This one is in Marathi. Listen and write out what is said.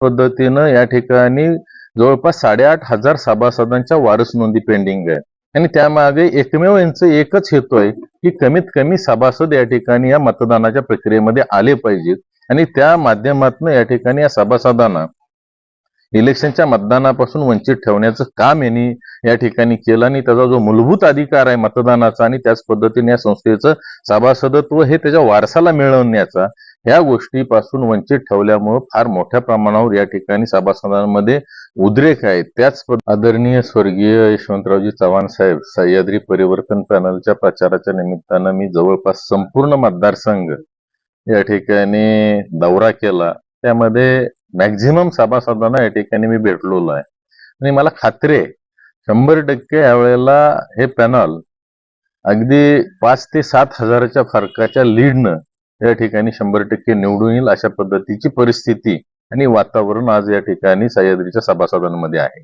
पद्धतीनं या ठिकाणी जवळपास साडेआठ हजार सभासदांच्या वारस नोंदी पेंडिंग आहे. आणि त्यामागे एकमेव यांचं एकच हेतू आहे की कमीत कमी सभासद या ठिकाणी या मतदानाच्या प्रक्रियेमध्ये आले पाहिजेत. आणि त्या माध्यमातून या ठिकाणी या सभासदांना इलेक्शनच्या मतदानापासून वंचित ठेवण्याचं काम यांनी या ठिकाणी केलं आणि त्याचा जो मूलभूत अधिकार आहे मतदानाचा आणि त्याच पद्धतीने या संस्थेचं सभासदत्व हे त्याच्या वारसाला मिळवण्याचा ह्या गोष्टीपासून वंचित ठेवल्यामुळं फार मोठ्या प्रमाणावर या ठिकाणी सभासदांमध्ये उद्रेक आहे त्याच आदरणीय स्वर्गीय यशवंतरावजी चव्हाण साहेब सह्याद्री परिवर्तन पॅनलच्या प्रचाराच्या निमित्तानं मी जवळपास संपूर्ण मतदारसंघ या ठिकाणी दौरा केला. त्यामध्ये मॅक्झिमम सभासदांना या ठिकाणी मी भेटलेलो आहे. आणि मला खात्री आहे शंभर टक्के यावेळेला हे पॅनल अगदी पाच ते सात हजाराच्या फरकाच्या लीडनं या ठिकाणी शंभर टक्के निवडून येईल अशा पद्धतीची परिस्थिती आणि वातावरण आज या ठिकाणी सह्याद्रीच्या सभासदांमध्ये आहे.